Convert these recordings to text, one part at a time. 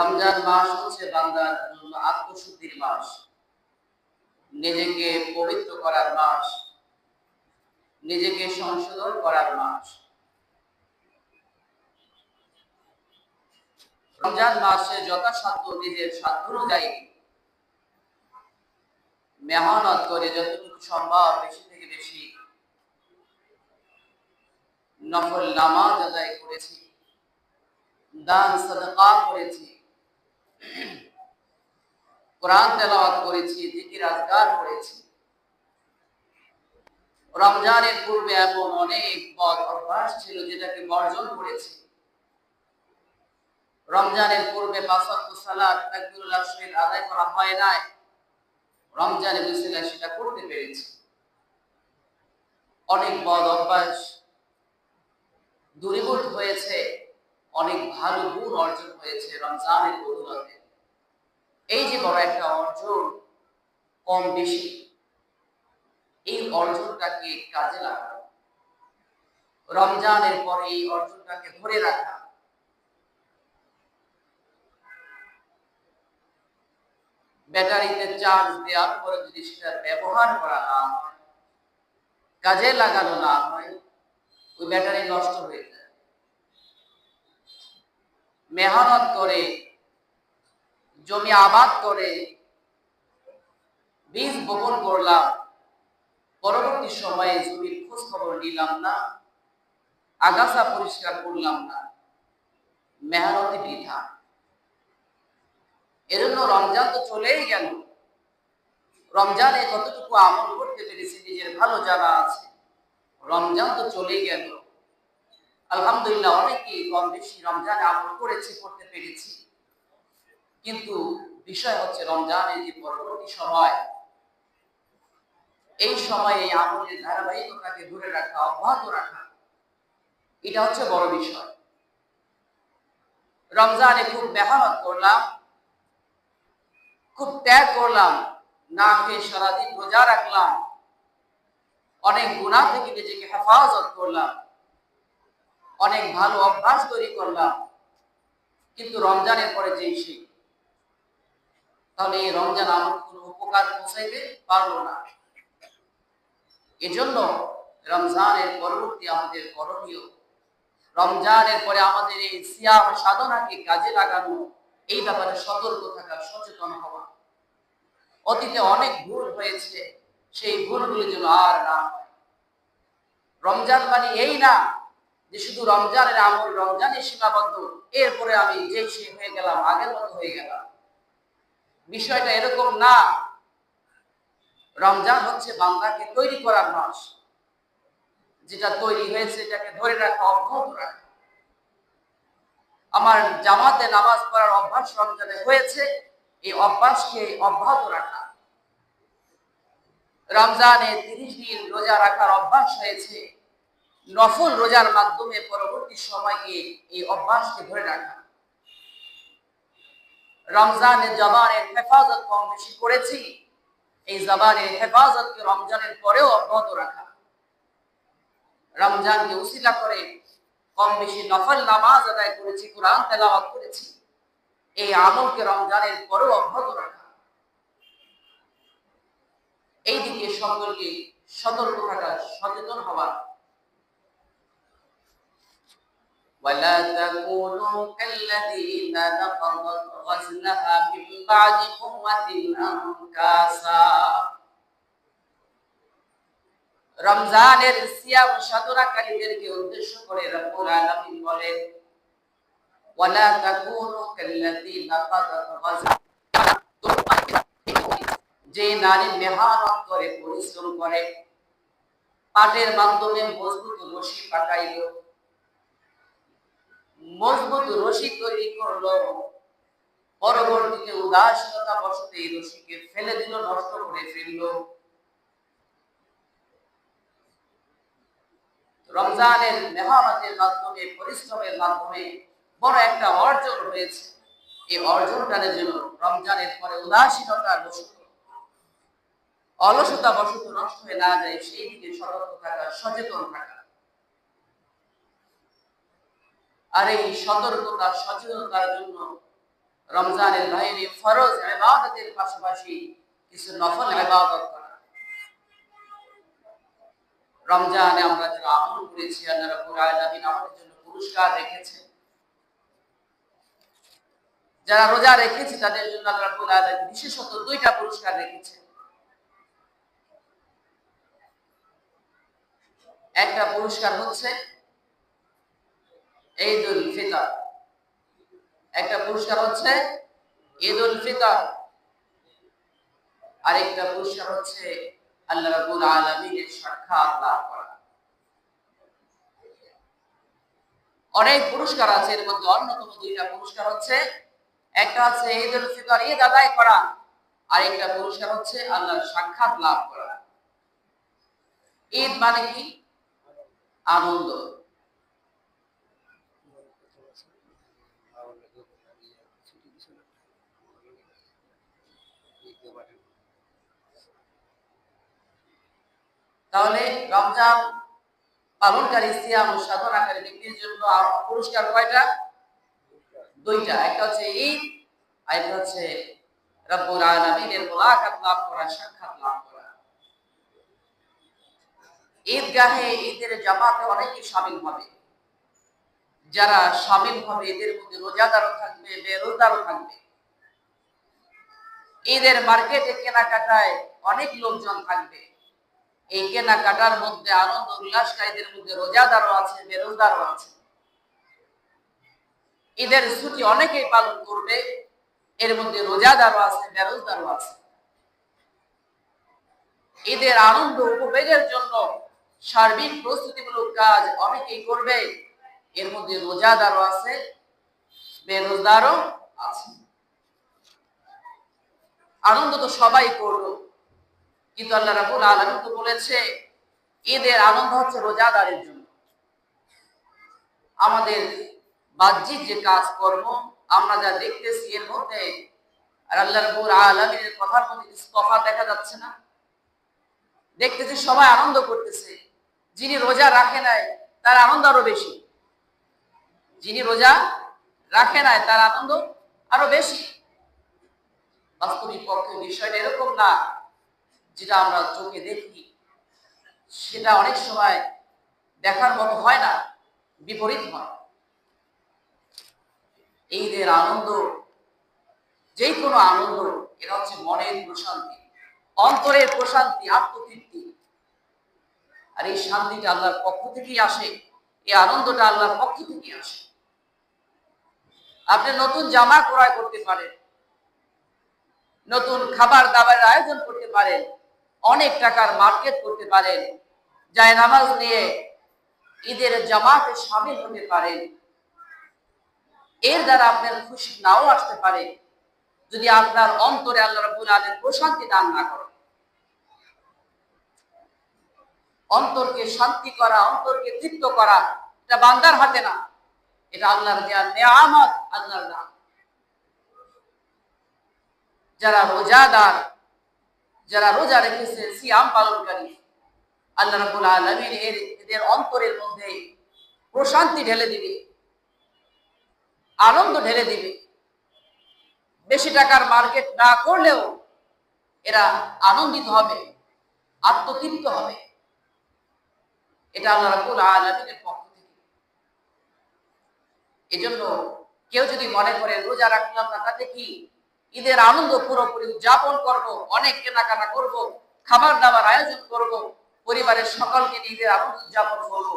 রমজান মাস হচ্ছে বান্দার জন্য আত্মশুদ্ধির মাস। নিজেকে পবিত্র করার মাস, নিজেকে সংশোধন করার মাস। রমজান মাসে যথাসাধ্য নিজের সাধ্য অনুযায়ী মেহনত করে যতটুকু সম্ভব বেশি থেকে বেশি নফল নামাজ আদায় করেছি, দান সাদাকা করেছি কোরআন তেলাওয়াত করেছি, জিকির আজগার করেছি। রমজানের পূর্বে এমন অনেক পদ অভ্যাস ছিল যেটাকে বর্জন করেছি। রমজানের পূর্বে পাঁচক সালাদ তাকবীরুল্লাহ শহীদ আদায় করা হয় নাই। রমজানের বিসিলা সেটা করতে পেরেছি। অনেক বদ অভ্যাস দূরীভূত হয়েছে। অনেক ভালো গুণ অর্জন হয়েছে রমজানের বদৌলতে এই যে বড় একটা অর্জন কম বেশি, এই অর্জনটাকে কাজে লাগানো। রমজানের পরে এই অর্জনটাকে ধরে রাখা। ব্যাটারিতে চার্জ দেওয়ার পরে যদি সেটা ব্যবহার করা না হয়, কাজে লাগানো না হয়, ওই ব্যাটারি নষ্ট হয়ে যায়। মেহনত করে, জমি আবাদ করে, বীজ বপন করলাম। পরবর্তী সময়ে জমির খোঁজ খবর নিলাম না, আগাছা পরিষ্কার করলাম না। মেহনতি বৃথা। এজন্য রমজান তো চলেই গেল। রমজানে কতটুকু আমল করতে পেরেছি, নিজের ভালো জানা আছে, রমজান তো চলেই গেল। আলহামদুলিল্লাহ অনেকেই কম বেশি রমজানে আমল করেছি, করতে পেরেছি। কিন্তু বিষয় হচ্ছে রমজানের যে পরবর্তী সময়, এই সময়ে এই আমলের ধারাবাহিকতাকে ধরে রাখা, অব্যাহত রাখা, এটা হচ্ছে বড় বিষয়। রমজানে খুব মেহনত করলাম, খুব ত্যাগ করলাম, না খেয়ে সারাদিন রোজা রাখলাম, অনেক গুণা থেকে নিজেকে হেফাজত করলাম। অনেক ভালো অভ্যাস তৈরি করলাম। কিন্তু রমজানের পরে যেই সেই। তাহলে এই রমজান আমাকে কোনো উপকার পৌঁছাইতে পারল না। এজন্য রমজানের পরবর্তী আমাদের করণীয়, রমজানের পরে আমাদের এই সিয়াম সাধনাকে কাজে লাগানো, এই ব্যাপারে সতর্ক থাকা, সচেতন হওয়া। অতীতে অনেক ভুল হয়েছে, সেই ভুলগুলি যেন আর না রমজান মানে এই না যে শুধু রমজানের আমল রমজানে সীমাবদ্ধ, এরপরে আমি যে হয়ে গেলাম, আগের মতো হয়ে গেলাম। বিষয়টা এরকম না। রমজান হচ্ছে বাংলাকে তৈরি করার মাস। যেটা তৈরি হয়েছে, এটাকে ধরে রাখা, অব্যাহত রাখা। আমার জামাতে নামাজ পড়ার অভ্যাস রমজানে হয়েছে, এই অভ্যাসকে অব্যাহত রাখা। রমজানে তিরিশ দিন রোজা রাখার অভ্যাস হয়েছে নফল রোজার মাধ্যমে পরবর্তী সময়ে এই অভ্যাসকে ধরে রাখা। রমজানে জবানের হেফাজত কম বেশি করেছি, এই জবানের হেফাজতকে রমজানের পরেও অব্যাহত রাখা। রমজানকে উসিলা করে কম বেশি নফল নামাজ আদায় করেছি, কোরআন তেলাওয়াত করেছি, এই আমলকে রমজানের পরেও অব্যাহত রাখা। এই দিকে সকলকে সতর্ক থাকা সচেতন হওয়া ولا تكونوا كالذين نقضت غزلها من بعد قوة أنكاسا রমজানের সিয়াম সাধনাকারীদেরকে উদ্দেশ্য করে রব্বুল আলামিন বলেন ওয়ালা তাকুনু কাল্লাযীনা নাকাদাত যে নারী মেহনত করে পরিশ্রম করে পাটের মাধ্যমে মজবুত রশি পাকাইল মজবুত রশি তৈরি করল। পরবর্তীতে উদাসীনতা বশত এই রশিকে ফেলে দিল, নষ্ট করে ফেলল। রমজানের মেহনতের মাধ্যমে, পরিশ্রমের মাধ্যমে বড় একটা অর্জন হয়েছে। এই অর্জনটার জন্য রমজানের পরে উদাসীনতা বসত, অলসতা বসত নষ্ট হয়ে না যায়, সেই দিকে সতর্ক থাকা, সচেতন থাকা। আর এই সতর্কতা, সচেতনতার জন্য রমজানের বাইরে ফরজ ইবাদতের পাশাপাশি কিছু নফল ইবাদত করা। রমজানে আমরা যারা আমল করেছি, আল্লাহ রাব্বুল আমাদের জন্য পুরস্কার রেখেছেন। যারা রোজা রেখেছে, তাদের জন্য আল্লাহ রাব্বুল বিশেষত দুইটা পুরস্কার রেখেছেন। একটা পুরস্কার হচ্ছে ঈদুল ফিতর। একটা পুরস্কার হচ্ছে ঈদুল ফিতর। আরেকটা পুরস্কার হচ্ছে আল্লাহ রাব্বুল আলামিনের সাক্ষাৎ লাভ করা। অনেক পুরস্কার আছে, এর মধ্যে অন্যতম দুইটা পুরস্কার হচ্ছে, একটা হচ্ছে ঈদুল ফিতর, ঈদ আদায় করা। আর একটা পুরস্কার হচ্ছে আল্লাহর সাক্ষাৎ লাভ করা। ঈদ মানে কি? আনন্দ। তাহলে রমজান পালনকারী সিয়াম ও সাধনাকারী ব্যক্তির জন্য পুরস্কার কয়টা? দুইটা। একটা হচ্ছে ঈদ, আর একটা হচ্ছে রব্বুল আলামিনের মুলাকাত লাভ করা, সাক্ষাৎ লাভ করা। ঈদগাহে ঈদের জামাতে অনেকেই শামিল হবে। যারা সামিল হবে, এদের মধ্যে রোজাদারও থাকবে বেরোজদারও থাকবে। ঈদের মার্কেটে, কেনাকাটায় অনেক লোকজন থাকবে। এই কেনাকাটার মধ্যে আনন্দ, উল্লাসকারীদের মধ্যে রোজাদারও আছে বেরোজদারও আছে। ঈদের ছুটি অনেকেই পালন করবে, এর মধ্যে রোজাদারও আছে বেরোজদারও আছে। ঈদের আনন্দ, উপভোগের জন্য সার্বিক প্রস্তুতিমূলক কাজ অনেকেই করবে, এর মধ্যে রোজাদারও আছে বেরোজদারও আছে। আনন্দ তো সবাই করল কিন্তু আল্লাহ রাবুল আলম তো বলেছে, ঈদের আনন্দ হচ্ছে রোজাদারের জন্য। আমাদের বাহ্যিক যে কাজ কর্ম আমরা যা দেখতেছি এর মধ্যে, আর আল্লাহ রাবুল কথার মধ্যে দেখা যাচ্ছে না। দেখতেছি সবাই আনন্দ করতেছে। যিনি রোজা রাখে নাই, তার আনন্দ আরও বেশি। যিনি রোজা রাখে নাই, তার আনন্দ আরও বেশি। বাস্তবিক পক্ষে বিষয়টা এরকম না। যেটা আমরা চোখে দেখি, সেটা অনেক সময় দেখার মতো হয় না, বিপরীত হয়। ঈদের আনন্দ যে কোনো আনন্দ, এটা হচ্ছে মনের প্রশান্তি, অন্তরের প্রশান্তি, আত্মতৃপ্তি। আর এই শান্তিটা আল্লাহর পক্ষ থেকেই আসে, এই আনন্দটা আল্লাহর পক্ষ থেকেই আসে। আপনি নতুন জামা ক্রয় করতে পারেন, নতুন খাবার দাবারের আয়োজন করতে পারেন অনেক টাকার মার্কেট করতে পারেন যায় নামাজ নিয়ে ঈদের জামাতে সামিল হতে পারেন। এর দ্বারা আপনার খুশি নাও আসতে পারে, যদি আপনার অন্তরে আল্লাহ রাব্বুল আলামিন প্রশান্তি দান না করে অন্তরকে শান্তি করা, অন্তরকে তৃপ্ত করা, এটা বান্দার হাতে না। এটা আল্লাহর দেওয়া নেয়ামত, আল্লাহর দান। যারা রোজাদার যারা রোজা রেখেছে সিয়াম পালনকারী, আল্লাহ রাব্বুল আলামিন এর, এদের অন্তরের মধ্যে প্রশান্তি ঢেলে দিবে, আনন্দ ঢেলে দিবে। বেশি টাকার মার্কেট না করলেও এরা আনন্দিত হবে, আত্মতৃপ্ত হবে। এটা আল্লাহ রাব্বুল আলামিনের পক্ষ থেকে। এজন্য কেউ যদি মনে করে, রোজা রাখলাম না, তাতে কি ঈদের আনন্দ পুরোপুরি উদযাপন করব, অনেক কেনাকাটা করব, খাবার দাবার আয়োজন করব, পরিবারের সকলকে নিয়ে ঈদের আনন্দ উদযাপন করব।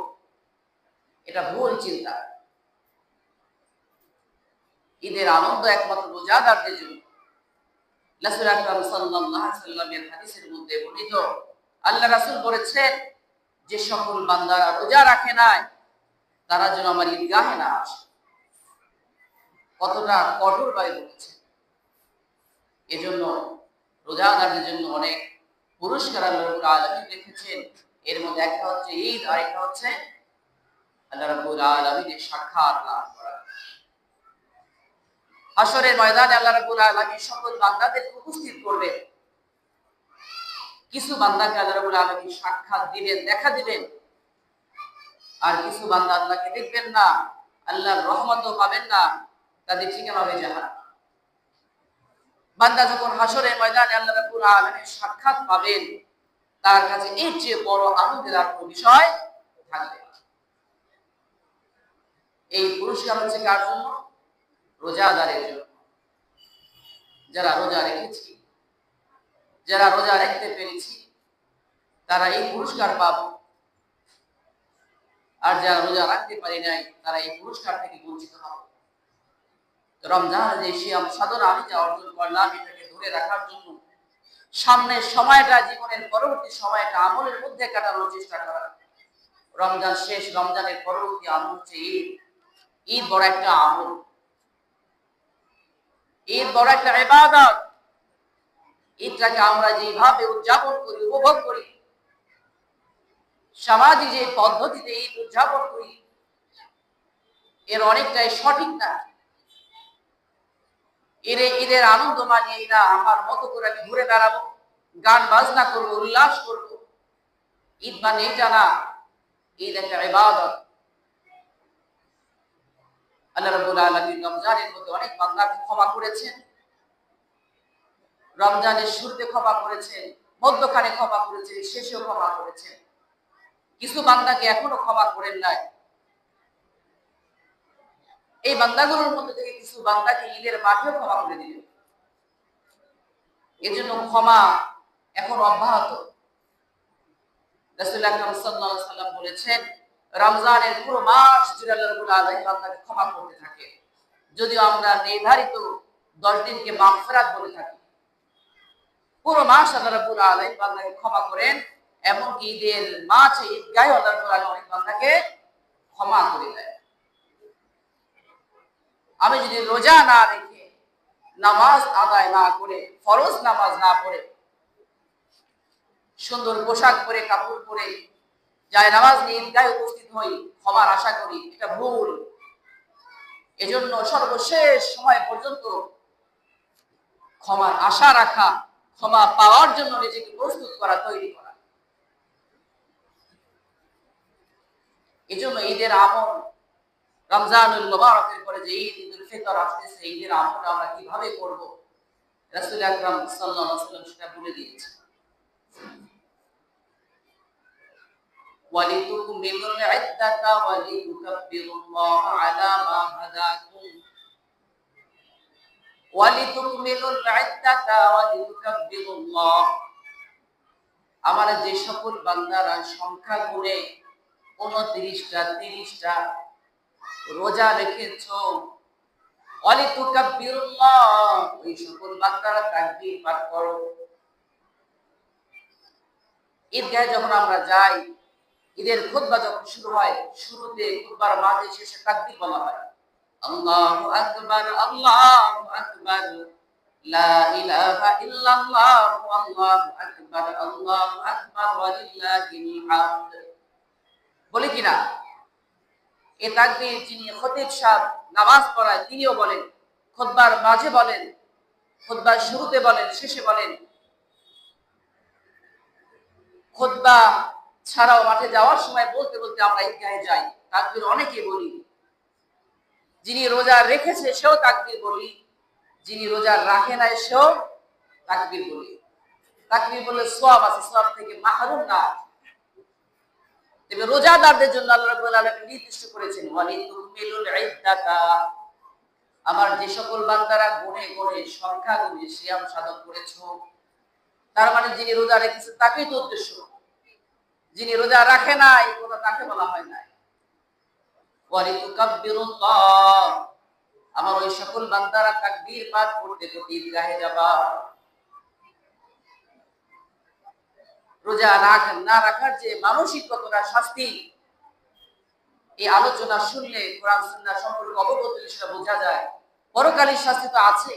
এটা ভুল চিন্তা। ঈদের আনন্দ একমাত্র রোজাদারদের জন্য। রাসূল আকরাম সাল্লাল্লাহু আলাইহি সাল্লামের হাদিসের মধ্যে বর্ণিত, আল্লাহ রাসূল বলেছেন, যে সকল বান্দারা রোজা রাখে নাই, তারা যেন আমার ঈদগাহে না আসে। কতটা কঠোর ভাবে বলেছে এজন্য রোজাদারদের জন্য অনেক পুরস্কার আল্লাহ রেখেছেন। এর মধ্যে একটা হচ্ছে ঈদ আর একটা হচ্ছে আল্লাহ রাব্বুল সাক্ষাৎ লাভ করা। হাসরের ময়দানে আল্লাহ আলামিন সকল বান্দাদের উপস্থিত কিছু বান্দাকে আল্লাহ রাব্বুল আলামিন সাক্ষাৎ দিবেন, দেখা দিবেন। আর কিছু বান্দা আল্লাহকে দেখবেন না, আল্লাহর রহমতও পাবেন না, তাদের ঠিকানা হবে জাহান্নাম। বান্দা যখন হাসরের ময়দানে আল্লাহ রাব্বুল আলামিনের সাক্ষাৎ পাবেন, তার কাছে এর চেয়ে বড় আনন্দের আর কোনো বিষয় থাকবে। এই পুরস্কার হচ্ছে কার জন্য? রোজাদারের জন্য। যারা রোজা রেখেছি, যারা রোজা রাখতে পেরেছি, তারা এই পুরস্কার পাব। আর যারা রোজা রাখতে পারি নাই, তারা এই পুরস্কার থেকে বঞ্চিত হবে তো রমজান যে শিয়াম সাধনা আমি যা অর্জন করলাম, এটাকে ধরে রাখার জন্য। সময়টা, জীবনের পরবর্তী সময়টা, আমলের মধ্যে কাটানোর চেষ্টা করা। রমজান শেষ, রমজানের পরবর্তী আমল হচ্ছে ঈদ। ঈদ বড় একটা আমল। ঈদ বড় একটা ইবাদত। ঈদটাকে আমরা যেভাবে উদযাপন করি, উপভোগ করি, সামাজিক যে পদ্ধতিতে ঈদ উদযাপন করি, এর অনেকটাই সঠিক না। এরে ঈদের আনন্দ মানিয়ে না আমার মতো করে আমি ঘুরে দাঁড়াবো গান বাজনা করব, উল্লাস করব। ঈদ মানে এটা না ঈদ একটা ইবাদত। আল্লাহ রাব্বুল আলামিন রমজানের মধ্যে অনেক বান্দাকে ক্ষমা করেছেন। রমজানের শুরুতে ক্ষমা করেছেন, মধ্যখানে ক্ষমা করেছেন, শেষেও ক্ষমা করেছেন। কিছু বান্দাকে এখনও ক্ষমা করেন নাই। এই বান্দাগুলোর মধ্যে থেকে কিছু বান্দাকে ঈদের মাঠেও ক্ষমা করে দিলেন এজন্য ক্ষমা এখন অব্যাহত। বলেছেন, রমজানের পুরো মাস জুড়ে ক্ষমা করতে থাকে। যদিও আমরা নির্ধারিত 10 দিনকে বলে থাকি। পুরো মাস আল্লাহ রাব্বুল বান্দাকে ক্ষমা করেন, এমনকি ঈদের অনেক বান্দাকে ক্ষমা করে দেয় আমি যদি রোজা না রেখে নামাজ আদায় না করে, ফরজ নামাজ না পড়ে, সুন্দর পোশাক পরে, কাপড় পরে যায় নামাজ নিয়ে ঈদগাহে উপস্থিত হই, ক্ষমার আশা করি, এটা ভুল। এজন্য সর্বশেষ সময় পর্যন্ত ক্ষমার আশা রাখা, ক্ষমা পাওয়ার জন্য নিজেকে প্রস্তুত করা, তৈরি করা। এজন্য ঈদের আমল রমজানুল মুবারকের পরে যে ঈদ ঈদুল ফিতর আসতেছে ঈদের আমলটা আমরা কিভাবে করব রাসূল আকরাম সাল্লাল্লাহু আলাইহি ওয়াসাল্লাম সেটা বলে দিয়েছে ولتكملوا العدة ولتكبروا الله على ما هداكم ولتكملوا العدة ولتكبروا الله আমার যে সকল বান্দারা সংখ্যা গুণে উনত্রিশটা তিরিশটা রোজা রেখেছ। অলিতুকাব্বিরুল্লাহ ওই সকল বান্দারা তাকবীর পাঠ করো। ঈদগাহে যখন আমরা যাই, ঈদের খুতবা যখন শুরু হয়, শুরুতে খুতবার মাঝে শেষে তাকবীর বলা হয়। আল্লাহু বলে কিনা এ তাকবীর যিনি খতিব সাহেব নামাজ পড়ায়, তিনিও বলেন খুতবার মাঝে বলেন খুতবার শুরুতে বলেন, শেষে বলেন খুতবা ছাড়াও মাঠে যাওয়ার সময় বলতে বলতে আমরা ঈদগাহে যাই, তাকবীর অনেকে বলি। যিনি রোজা রেখেছে, সেও তাকবীর বলি। যিনি রোজা রাখে নাই, সেও তাকবীর বলি। তাকবীর বললে সওয়াব আছে সওয়াব থেকে মাহরুম না। তবে রোজাদারদের জন্য আল্লাহ রাব্বুল আলামিন নির্দিষ্ট করেছেন ওয়ালিতুমিলুল ইদ্দাতা আমার যে সকল বান্দারা গুণে গুণে, সংখ্যা গুণে সিয়াম সাধন করেছ, তার মানে যিনি রোজা রেখেছে তাকেই তো উদ্দেশ্য। যিনি রোজা রাখে নাই কোনো তাকে বলা হয় নাই। আমার ওই সকল বান্দারা তাকবীর পাঠ করতে করতে ঈদগাহে যাবা রোজা রাখ, না রাখার যে মানসিক কতটা শাস্তি, এই আলোচনা শুনলে কোরআন সুন্নাহ সম্পর্কে অবগত সেটা বোঝা যায়। পরকালীর শাস্তি তো আছে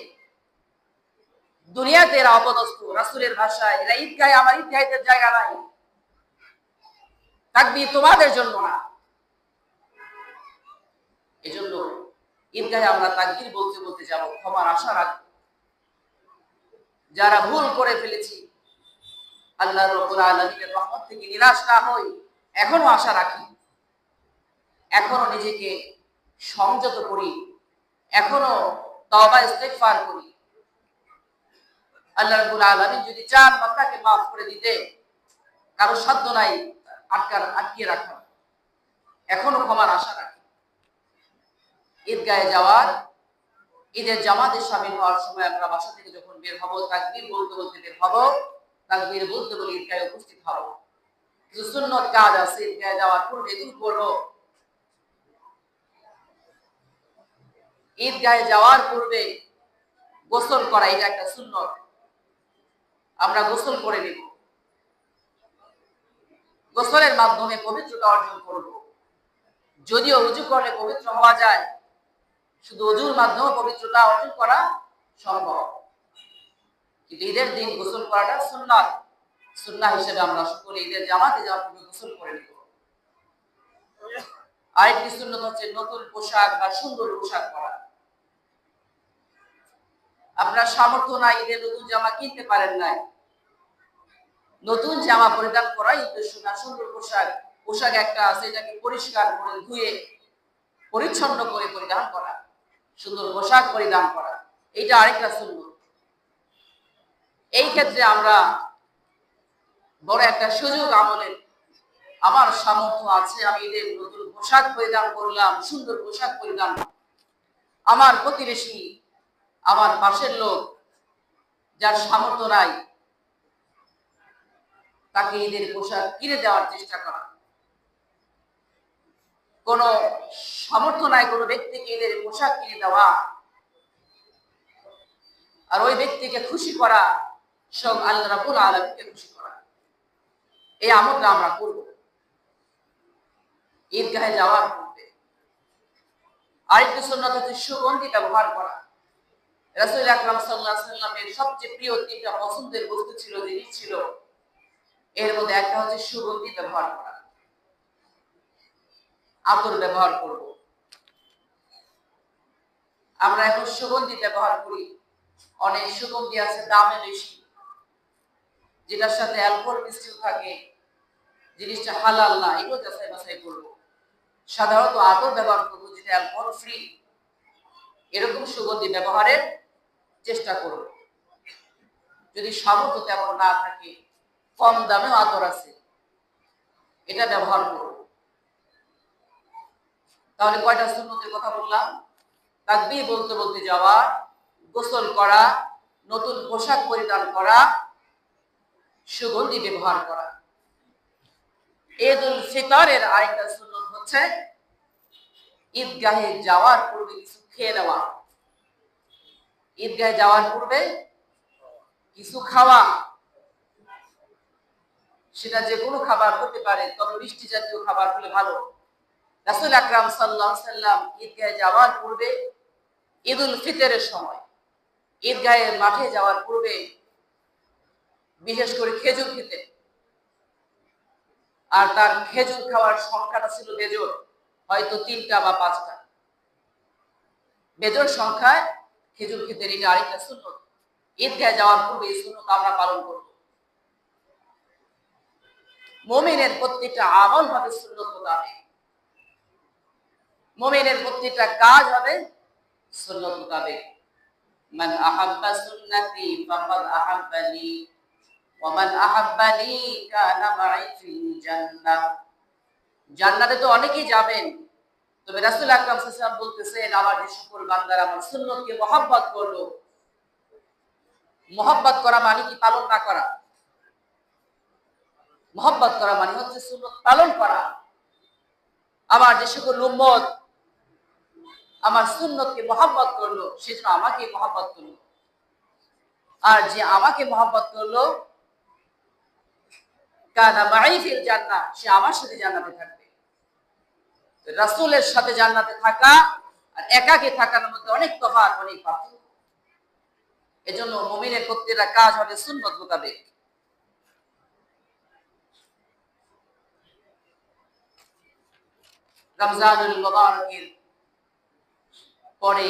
দুনিয়াতে এরা অপদস্থ, রাসূলের ভাষায়, এরা ঈদগাহে, আমার ঈদগাহের জায়গা নাই। তাকবীর তোমাদের জন্য না। এজন্য ঈদগাহে আমরা তাকবীর বলতে বলতে যাব, ক্ষমার আশা রাখব। যারা ভুল করে ফেলেছি আল্লাহ রব্বুল আলামিনের রহমত থেকে নিরাশ না হই, এখনও আশা রাখি। এখনও নিজেকে সংযত করি, এখনও তওবা ইস্তেগফার করি। আল্লাহ রাব্বুল আলামিন যদি চান বান্দাকে মাফ করে দিতে, কারও সাধ্য নাই আটকার, আটকিয়ে রাখার এখনও ক্ষমার আশা রাখে। ঈদগাহে যাওয়ার, ঈদের জামাতে সামিল হওয়ার সময় আমরা বাসা থেকে যখন বের হব, তাকবীর বলতে বলতে বের হব তাকবীর বলতে বলে ঈদগাহে উপস্থিত হব কিছু সুন্নত কাজ আছে ঈদগাহে যাওয়ার পূর্বে দূর করব ঈদগাহে যাওয়ার পূর্বে গোসল করা, এটা একটা সুন্নত। আমরা গোসল করে নিব। গোসলের মাধ্যমে পবিত্রতা অর্জন করব। যদিও উজু করলে পবিত্র হওয়া যায়, শুধু অজুর মাধ্যমে পবিত্রতা অর্জন করা সম্ভব। কিন্তু ঈদের দিন গোসল করাটা সুন্নাত। সুন্নাহ হিসেবে আমরা সকলে ঈদের জামাতে যাওয়ার পূর্বে গোসল করে নিব। আরেকটি সুন্নত হচ্ছে নতুন পোশাক বা সুন্দর পোশাক পরা। আপনার সামর্থ্য নাই ঈদের নতুন জামা কিনতে পারেন নাই। নতুন জামা পরিধান করাই উদ্দেশ্য না সুন্দর পোশাক। পোশাক একটা আছে, এটাকে পরিষ্কার করে ধুয়ে, পরিচ্ছন্ন করে পরিধান করা। সুন্দর পোশাক পরিধান করা। এইটা আরেকটা সুন্দর এই ক্ষেত্রে আমরা বড় একটা সুযোগ আমলের আমার সামর্থ্য আছে, আমি এদের নতুন পোশাক পরিধান করলাম, সুন্দর পোশাক পরিধান। আমার প্রতিবেশী, আমার পাশের লোক যার সামর্থ্য নাই, তাকে ঈদের পোশাক কিনে দেওয়ার চেষ্টা করা। কোন সামর্থ্য নাই কোনো ব্যক্তিকে ঈদের পোশাক কিনে দেওয়া। আর ওই ব্যক্তিকে খুশি করা সব আল্লাহ রাবুল আলমীকে খুশি করা। এই আমলটা আমরা করব। ঈদগাহে যাওয়ার পূর্বে। আরেকটি সুন্নত হচ্ছে সুগন্ধি ব্যবহার করা। রাসূল আকরাম সাল্লাল্লাহু সাল্লামের সবচেয়ে প্রিয় তিনটা পছন্দের বস্তু ছিল জিনিস ছিল, এর মধ্যে একটা হচ্ছে সুগন্ধি ব্যবহার করা। আতর ব্যবহার করব। আমরা এখন সুগন্ধি ব্যবহার করি। অনেক সুগন্ধি আছে, দামে বেশি। যেটার সাথে অ্যালকোহল মিশ্রিত থাকে, জিনিসটা হালাল না, এগুলো যাচাই বাছাই করব। সাধারণত আতর ব্যবহার করব যেটা অ্যালকোহল ফ্রি এরকম সুগন্ধি ব্যবহারের চেষ্টা করব। যদি সামর্থ্য তেমন না থাকে, কম দামেও আতর আছে, এটা ব্যবহার করব। তাহলে কয়টা সুন্নতের কথা বললাম? তাকবীর বলতে বলতে যাওয়া, গোসল করা, নতুন পোশাক পরিধান করা সুগন্ধি ব্যবহার করা। ফিতরের আরেকটা সুন্নত হচ্ছে ঈদগাহে যাওয়ার পূর্বে কিছু খেয়ে নেওয়া। ঈদগাহে যাওয়ার পূর্বে কিছু খাওয়া। সেটা যে কোনো খাবার হতে পারে, তবে মিষ্টি জাতীয় খাবার হলে ভালো। রাসুল আকরাম সাল্লাহ সাল্লাম ঈদগাহে যাওয়ার পূর্বে ঈদ উল ফিতরের সময়, ঈদগাহের মাঠে যাওয়ার পূর্বে বিশেষ করে খেজুর খেতেন আর তার খেজুর খাওয়ার সংখ্যাটা ছিল বেজোর হয়তো তিনটা বা পাঁচটা। বেজোর সংখ্যায় খেজুর খেতেন এটা আরেকটা সুন্নত। ঈদগাহে যাওয়ার পূর্বে এই আমরা পালন করব। মোমিনের প্রত্যেকটা আমল হবে সুন্নত মোতাবেক। মোমিনের প্রত্যেকটা কাজ হবে সুন্নত মোতাবেক। মান আহাব্বা সুন্নতি ফাকাদ আহাব্বানি ওয়া মান আহাব্বানি কানা মাই ফিল জান্নাহ। জান্নাতে তো অনেকেই যাবেন। তবে রাসূল আকরাম সাল্লাল্লাহু বলতেছেন, আমার যে সকল বান্দারা আমার সুন্নতকে মহব্বত করল মহব্বত করা মানে কি পালন না করা? মহব্বত করা মানে হচ্ছে সুন্নত পালন করা। আমার যে সকল উম্মত আমার সুন্নতকে মহব্বত করল সেজন্য আমাকে মহব্বত করল। আর যে আমাকে মহব্বত করল সে আমার সাথে জান্নাতে থাকবে। সাথে জান্নাতে থাকা আর একাকে থাকার মধ্যে অনেক অনেক পার্থক্য। প্রত্যেকটা কাজ হবে সুন্নত মোতাবেক। রমজানুল মুবারকের পরে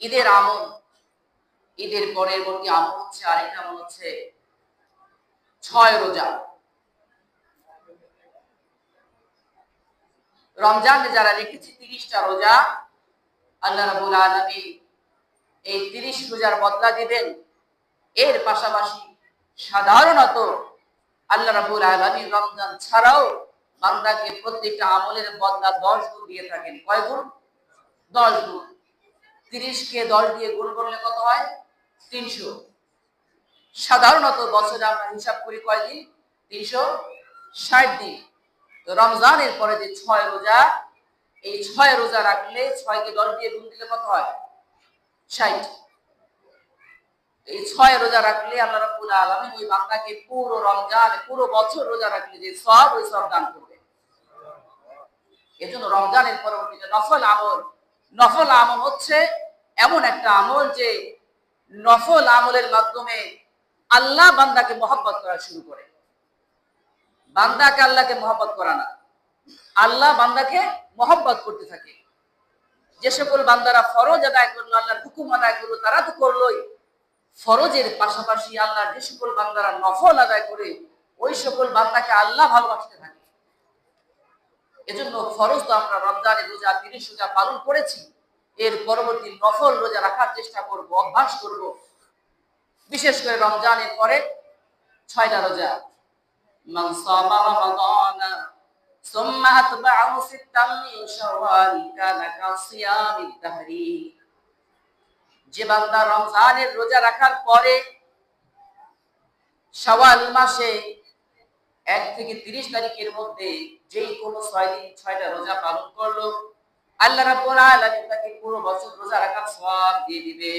ঈদের আমল, ঈদের পরবর্তী আমল হচ্ছে, আরেকটা আমল হচ্ছে ছয় রোজা। রমজানে যারা রেখেছে তিরিশটা রোজা, আল্লাহ রাবুল আলমী এই তিরিশ রোজার বদলা দিবেন। এর পাশাপাশি সাধারণত আল্লাহ রাবুল আলমী রমজান ছাড়াও বান্দাকে প্রত্যেকটা আমলের বদলা দশ গুণ দিয়ে থাকেন। কয় গুণ? দশ গুণ। তিরিশকে দশ দিয়ে গুণ করলে কত হয়? তিনশো। সাধারণত বছরে আমরা হিসাব করি কয়দিন তিনশো ষাট দিন। রমজানের পরে যে ছয় রোজা, এই ছয় রোজা রাখলে ছয়কে দশ দিয়ে গুণ দিলে কত হয়? ষাট। এই ছয় রোজা রাখলে আল্লাহ রাব্বুল আলামিন ওই বান্দাকে পুরো রমজান, পুরো বছর রোজা রাখলে যে সব, ওই সব দান করবে। এজন্য রমজানের পরবর্তীতে নফল আমল। নফল আমল হচ্ছে এমন একটা আমল যে নফল আমলের মাধ্যমে আল্লাহ বান্দাকে মহব্বত করা শুরু করে। বান্দাকে আল্লাহকে মহব্বত করা না। আল্লাহ বান্দাকে মহব্বত করতে থাকে। যে সকল বান্দারা ফরজ আদায় করল, আল্লাহর হুকুম আদায় করল, তারা তো করলোই। ফরজের পাশাপাশি আল্লাহ যে সকল বান্দারা নফল আদায় করে, ওই সকল বান্দাকে আল্লাহ ভালোবাসতে থাকে। এজন্য ফরজ তো আমরা রমজানের রোজা তিরিশ রোজা পালন করেছি। এর পরবর্তী নফল রোজা রাখার চেষ্টা করব, অভ্যাস করব। বিশেষ করে রমজানের পরে ছয়টা রোজা। من صام رمضان ثم أتبعه ستا من شوال كان كصيام الدهر যে বান্দা রমজানের রোজা রাখার পরে শাওয়াল মাসে এক থেকে তিরিশ তারিখের মধ্যে যেই কোনো ছয় দিন ছয়টা রোজা পালন করলো আল্লাহ রাব্বুল আলামিন তাকে পুরো বছর রোজা রাখার সওয়াব দিয়ে দিবে